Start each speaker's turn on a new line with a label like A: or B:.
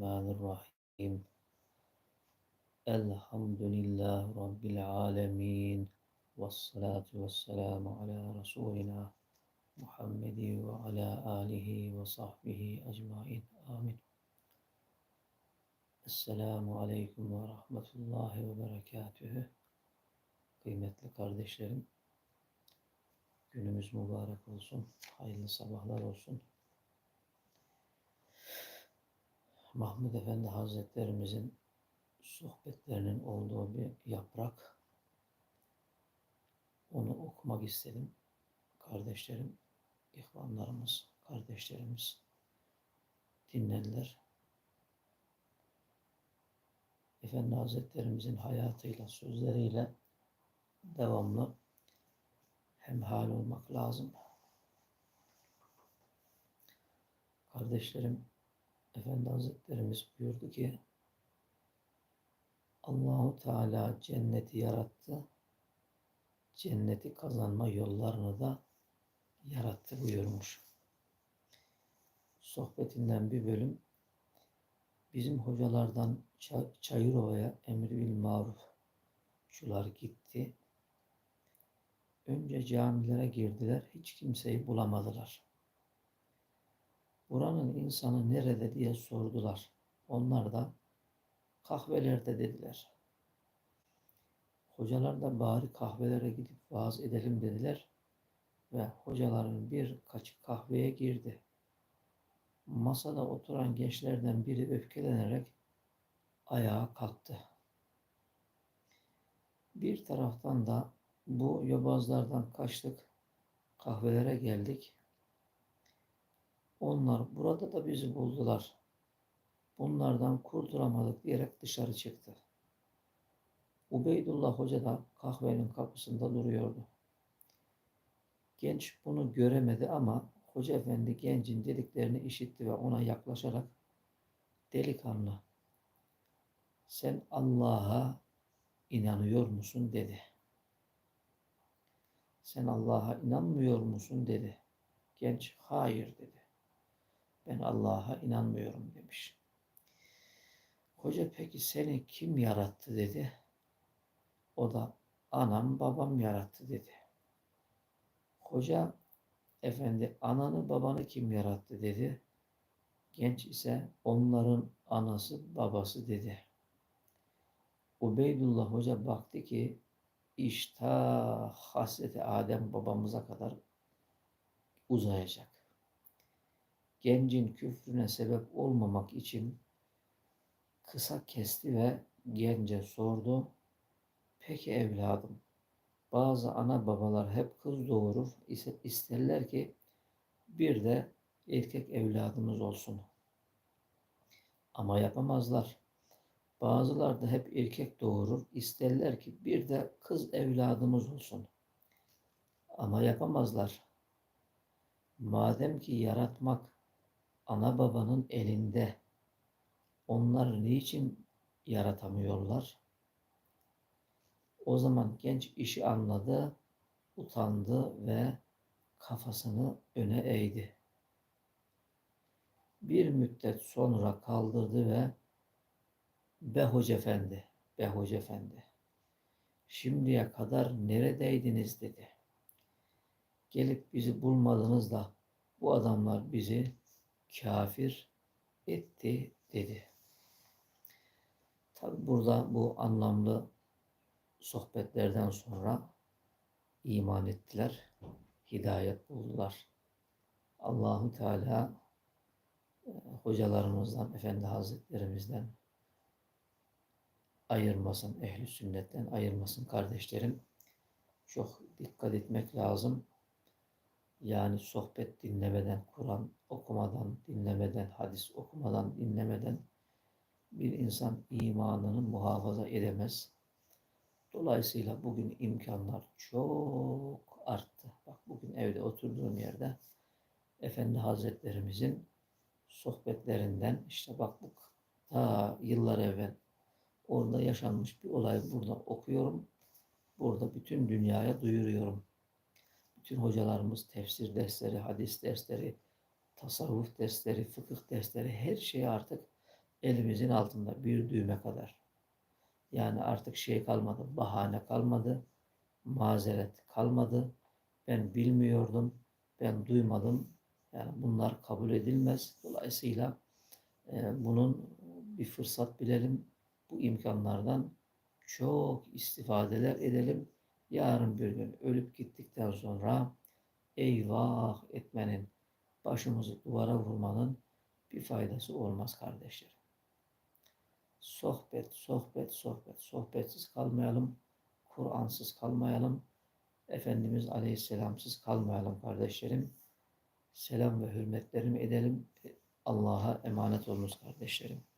A: Bismillahirrahmanirrahim. Elhamdülillah Rabbil alemin. Vessalatu vesselamu ala Resulina Muhammedi ve ala alihi ve sahbihi ecmain. Amin. Esselamu aleyküm ve rahmetullahi ve berekatühü. Kıymetli kardeşlerim, günümüz mübarek olsun, hayırlı sabahlar olsun. Mahmud Efendi Hazretlerimizin sohbetlerinin olduğu bir yaprak. Onu okumak istedim. Kardeşlerim, ihvanlarımız, kardeşlerimiz dinlediler. Efendi Hazretlerimizin hayatıyla, sözleriyle devamlı hemhal olmak lazım. Kardeşlerim, Efendi Hazretlerimiz buyurdu ki Allahu Teala cenneti yarattı. Cenneti kazanma yollarını da yarattı buyurmuş. Sohbetinden bir bölüm bizim hocalardan Çayırova'ya emri bil marufçular gitti. Önce camilere girdiler. Hiç kimseyi bulamadılar. Buranın insanı nerede diye sordular. Onlar da kahvelerde dediler. Hocalar da bari kahvelere gidip vaaz edelim dediler. Ve hocaların birkaç kahveye girdi. Masada oturan gençlerden biri öfkelenerek ayağa kalktı. Bir taraftan da bu yobazlardan kaçtık, kahvelere geldik. Onlar burada da bizi buldular. Bunlardan kurtulamadık diyerek dışarı çıktı. Ubeydullah Hoca da kahvenin kapısında duruyordu. Genç bunu göremedi ama Hoca Efendi gencin dediklerini işitti ve ona yaklaşarak delikanlı sen Allah'a inanıyor musun dedi. Sen Allah'a inanmıyor musun dedi. Genç hayır dedi. Ben Allah'a inanmıyorum demiş. Hoca peki seni kim yarattı dedi. O da anam babam yarattı dedi. Hoca efendi ananı babanı kim yarattı dedi. Genç ise onların anası babası dedi. Ubeydullah Hoca baktı ki iş ta Hazreti Adem babamıza kadar uzayacak gencin küfrüne sebep olmamak için kısa kesti ve gence sordu. Peki evladım, bazı ana babalar hep kız doğurur, isterler ki bir de erkek evladımız olsun. Ama yapamazlar. Bazılar da hep erkek doğurur, isterler ki bir de kız evladımız olsun. Ama yapamazlar. Madem ki yaratmak ana babanın elinde. Onlar niçin yaratamıyorlar? O zaman genç işi anladı, utandı ve kafasını öne eğdi. Bir müddet sonra kaldırdı ve Be Hoca Efendi, Be Hoca Efendi, şimdiye kadar neredeydiniz dedi. Gelip bizi bulmadınız da bu adamlar bizi kafir etti dedi. Tabi burada bu anlamlı sohbetlerden sonra iman ettiler, hidayet buldular. Allahu Teala e, hocalarımızdan, efendi hazretlerimizden ayırmasın, ehli sünnetten ayırmasın kardeşlerim. Çok dikkat etmek lazım. Yani sohbet dinlemeden, Kur'an okumadan, dinlemeden, hadis okumadan, dinlemeden bir insan imanını muhafaza edemez. Dolayısıyla bugün imkanlar çok arttı. Bak bugün evde oturduğum yerde Efendi Hazretlerimizin sohbetlerinden işte bak bu ta yıllar evvel orada yaşanmış bir olay burada okuyorum. Burada bütün dünyaya duyuruyorum. Bütün hocalarımız tefsir dersleri, hadis dersleri, tasavvuf dersleri, fıkıh dersleri her şeyi artık elimizin altında bir düğme kadar. Yani artık şey kalmadı, bahane kalmadı, mazeret kalmadı. Ben bilmiyordum, ben duymadım. Yani bunlar kabul edilmez. Dolayısıyla e, bunun bir fırsat bilelim. Bu imkanlardan çok istifadeler edelim. Yarın bir gün ölüp gittikten sonra eyvah etmenin, başımızı duvara vurmanın bir faydası olmaz kardeşlerim. Sohbet, sohbet, sohbet. Sohbetsiz kalmayalım. Kur'ansız kalmayalım. Efendimiz Aleyhisselamsız kalmayalım kardeşlerim. Selam ve hürmetlerimi edelim. Allah'a emanet olunuz kardeşlerim.